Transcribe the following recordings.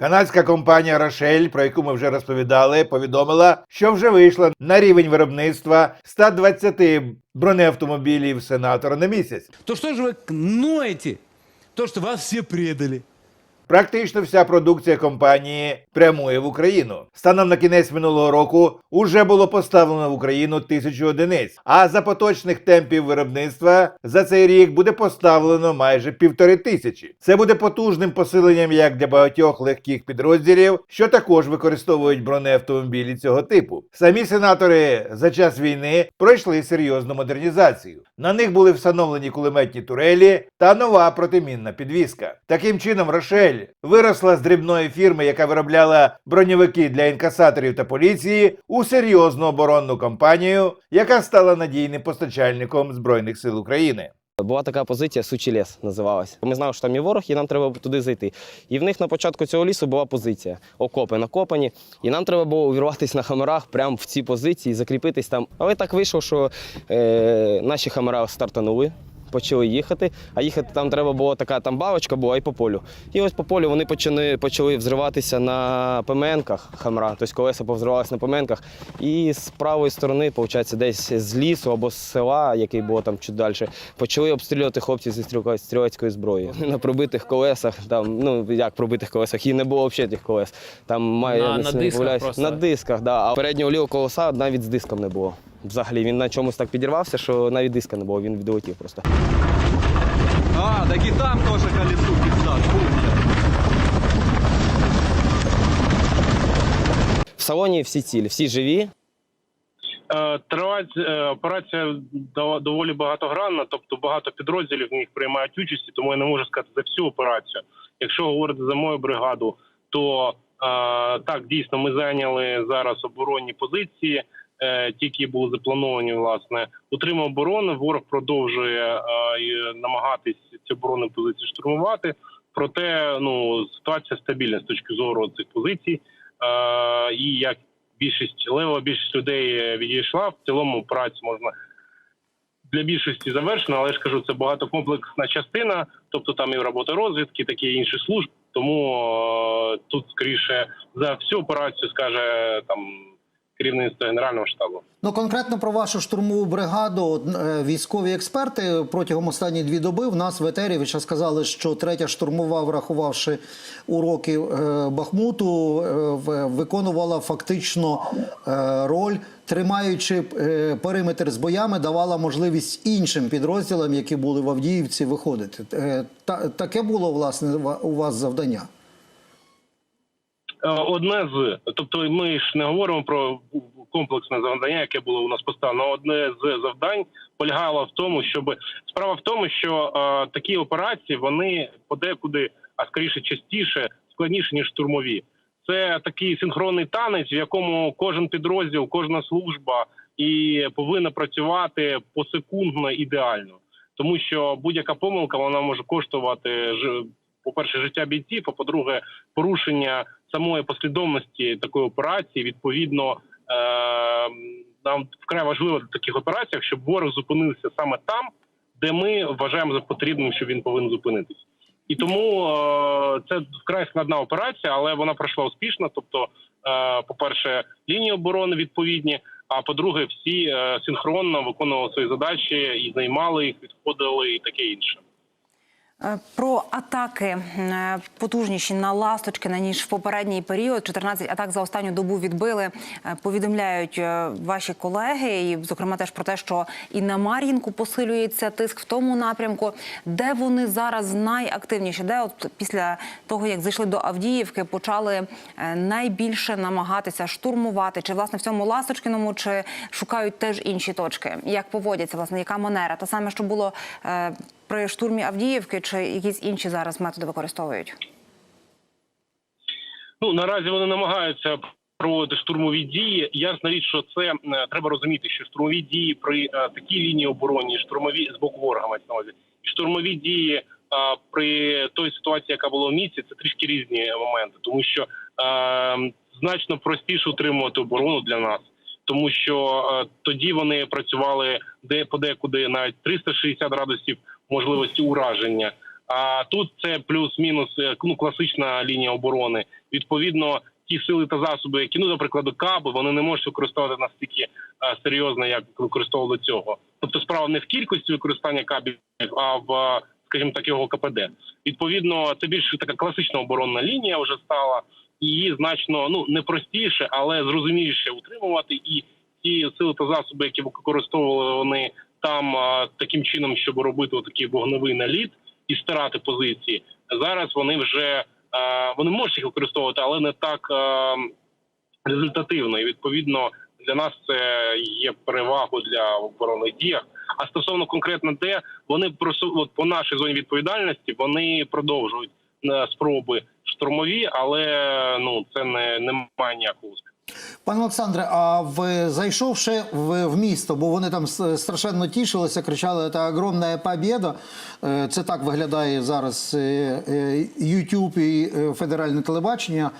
Канадська компанія Рошель, про яку ми вже розповідали, повідомила, що вже вийшла на рівень виробництва 120 бронеавтомобілів сенатора на місяць. То що ж ви кноєте? То, що вас всі предали. Практично вся продукція компанії прямує в Україну. Станом на кінець минулого року уже було поставлено в Україну тисячу одиниць. А за поточних темпів виробництва за цей рік буде поставлено майже півтори тисячі. Це буде потужним посиленням як для багатьох легких підрозділів, що також використовують бронеавтомобілі цього типу. Самі сенатори за час війни пройшли серйозну модернізацію. На них були встановлені кулеметні турелі та нова протимінна підвіска. Таким чином, Рошель виросла з дрібної фірми, яка виробляла броньовики для інкасаторів та поліції, у серйозну оборонну компанію, яка стала надійним постачальником збройних сил України. Була така позиція Сучий ліс називалась. Ми знали, що там є ворог, і нам треба туди зайти. І в них на початку цього лісу була позиція. Окопи накопані. І нам треба було увірватися на хамерах прямо в ці позиції, закріпитись там. Але так вийшло, що е, наші хамера стартанули. Почали їхати, а їхати там треба було така там балочка була і по полю. І ось по полю вони почали, почали взриватися на ПМНках хамра, тобто колеса повзривалися на ПМНках. І з правої сторони, виходить, десь з лісу або з села, який було там чуть далі, почали обстрілювати хлопців зі стрілецької зброї. На пробитих колесах, там, ну як пробитих колесах, і не було взагалі тих колес. Там має На- на дисках просто? на дисках, да. А переднього лівого колеса навіть з диском не було. Взагалі він на чомусь так підірвався, що навіть диска не було, він відлетів просто. А, так и там тоже колесу помню. В салоні всі цілі, всі живі. Е, е, операція доволі багатогранна, тобто багато підрозділів в них приймають участь, тому я не можу сказати за всю операцію. Якщо говорити за мою бригаду, то е, так дійсно ми зайняли зараз оборонні позиції, які були заплановані, власне, утримав оборону. Ворог продовжує е, намагатись ці оборонні позиції штурмувати. Проте ну ситуація стабільна з точки зору цих позицій. Е, і як більшість лева більшість людей е, відійшла. В цілому операцію можна для більшості завершено, але я ж кажу, це багатокомплексна частина, тобто там і робота розвідки, такі інші служб. Тому е, тут скоріше за всю операцію скаже там керівництво генерального штабу. Ну конкретно про вашу штурмову бригаду е, військові експерти протягом останніх дві доби в нас в етері ви ще сказали, що третя штурмова, врахувавши уроки е, Бахмуту, е, виконувала фактично роль, тримаючи периметр з боями, давала можливість іншим підрозділам, які були в Авдіївці, виходити. Та, таке було власне у вас завдання. Е, Одне з тобто, ми ж не говоримо про комплексне завдання, яке було у нас поставлено. Одне з завдань полягало в тому, щоб справа в тому, що е, такі операції вони подекуди, а скоріше частіше, складніші ніж штурмові. Це такий синхронний танець, в якому кожен підрозділ, кожна служба і повинна працювати посекундно ідеально, тому що будь-яка помилка вона може коштувати ж- по-перше, життя бійців, а по-друге, порушення самої послідовності такої операції. Відповідно, е- нам вкрай важливо в таких операціях, щоб ворог зупинився саме там, де ми вважаємо за потрібним, що він повинен зупинитись. І тому е- це вкрай складна операція, але вона пройшла успішно. Тобто, е- по-перше, лінії оборони відповідні. А по-друге, всі е- синхронно виконували свої задачі і займали їх, відходили і таке інше. Е, Про атаки е, потужніші на Ласточкина, ніж в попередній період. 14 атак за останню добу відбили. Е, Повідомляють ваші колеги, і зокрема теж про те, що і на Мар'їнку посилюється тиск в тому напрямку, де вони зараз найактивніші, де от після того, як зайшли до Авдіївки, почали найбільше намагатися штурмувати, чи власне в цьому Ласточкиному, чи шукають теж інші точки. Як поводяться, власне, яка манера? Та саме, що було при штурмі Авдіївки, чи якісь інші зараз методи використовують? Ну наразі вони намагаються проводити штурмові дії. Ясна річ, що це е, треба розуміти, що штурмові дії при е, такій лінії оборони, штурмові з боку ворога мається на увазі, штурмові дії е, при той ситуації, яка була в місті, це трішки різні моменти, тому що е, значно простіше утримувати оборону для нас. Тому що е, тоді вони працювали де подекуди навіть 360 градусів можливості ураження. А тут це плюс-мінус е, ну, класична лінія оборони. Відповідно, ті сили та засоби, які ну, наприклад, каби, вони не можуть використовувати настільки е, серйозно, як використовували цього. Тобто, справа не в кількості використання кабів, а в, е, скажімо так, його КПД. Відповідно, це більш така класична оборонна лінія вже стала. Її значно ну не простіше, але зрозуміліше утримувати. І ті сили та засоби, які використовували вони там таким чином, щоб робити такий вогневий наліт і стирати позиції. Зараз вони вже вони можуть їх використовувати, але не так результативно. І відповідно для нас це є перевагою для оборонних діях. А стосовно конкретно де вони от по нашій зоні відповідальності вони продовжують е, спроби штурмові, але ну це не, не має ніякого успіху. Пане Олександре, а в зайшовши в, в місто, бо вони там страшенно тішилися, кричали «Це огромна побєда». Е, Це так виглядає зараз е, е, YouTube і федеральне телебачення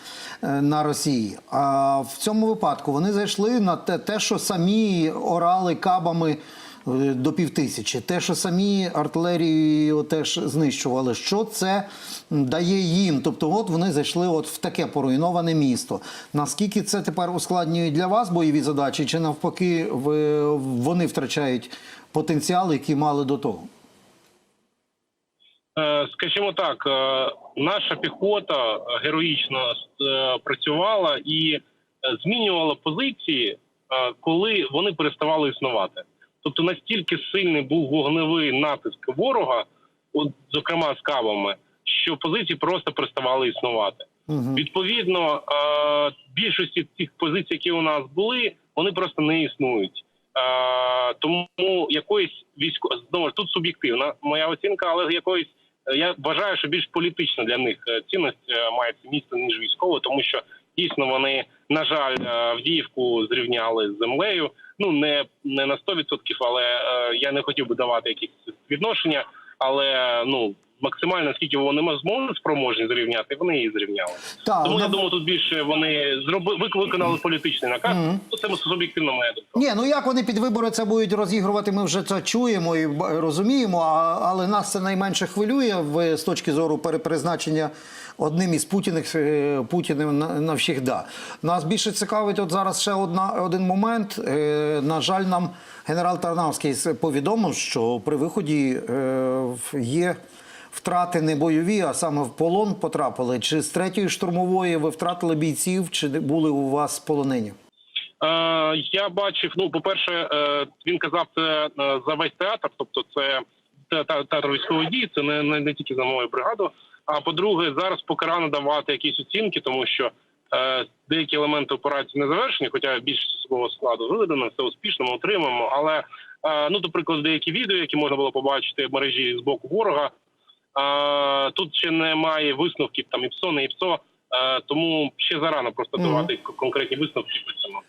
на Росії. А в цьому випадку вони зайшли на те, те що самі орали кабами до півтисячі, те, що самі артилерією теж знищували. Що це дає їм? Тобто, от вони зайшли от в таке поруйноване місто. Наскільки це тепер ускладнює для вас бойові задачі, чи навпаки, вони втрачають потенціал, який мали до того? Е, Скажімо так, е, наша піхота е, героїчно е, працювала і е, змінювала позиції, е, коли вони переставали існувати. Тобто настільки сильний був вогневий натиск ворога, от, зокрема з кабами, що позиції просто переставали існувати. Відповідно, е, більшості цих позицій, які у нас були, вони просто не існують. Е, тому якоїсь військо знову ж тут суб'єктивна моя оцінка, але якоїсь е, я вважаю, що більш політична для них цінність має це місце ніж військова, тому що дійсно вони на жаль е, Авдіївку зрівняли з землею. Ну не не на 100%, але е, я не хотів би давати якісь відношення, але ну максимально скільки вони зможуть спроможні зрівняти, вони її зрівняли. Так, Тому я ну- думаю, тут більше вони зроби виконали політичний наказ. Ну, Це суб'єктивно моя думка. Ні, ну як вони під вибори це будуть розігрувати, ми вже це чуємо і розуміємо. А, але нас це найменше хвилює в, з точки зору перепризначення одним із путіних е, путіним на- навсігда. Нас більше цікавить от зараз ще одна один момент. Е, на жаль, нам генерал Тарнавський повідомив, що при виході е, є. Втрати не бойові, а саме в полон потрапили. Чи з третьої штурмової ви втратили бійців, чи були у вас полонені? Е, я бачив. Ну, по-перше, е, він казав це е, за весь театр, тобто це військової дії, це не, не, не тільки за мою бригаду. А по-друге, зараз поки рано давати якісь оцінки, тому що е, деякі елементи операції не завершені, хоча більшість особового складу виведено, все успішно ми отримаємо. Але е, ну, до прикладу, деякі відео, які можна було побачити в мережі з боку ворога. Е, тут ще немає висновків там ІПСО, не ІПСО, е, тому ще зарано просто давати конкретні висновки по цьому.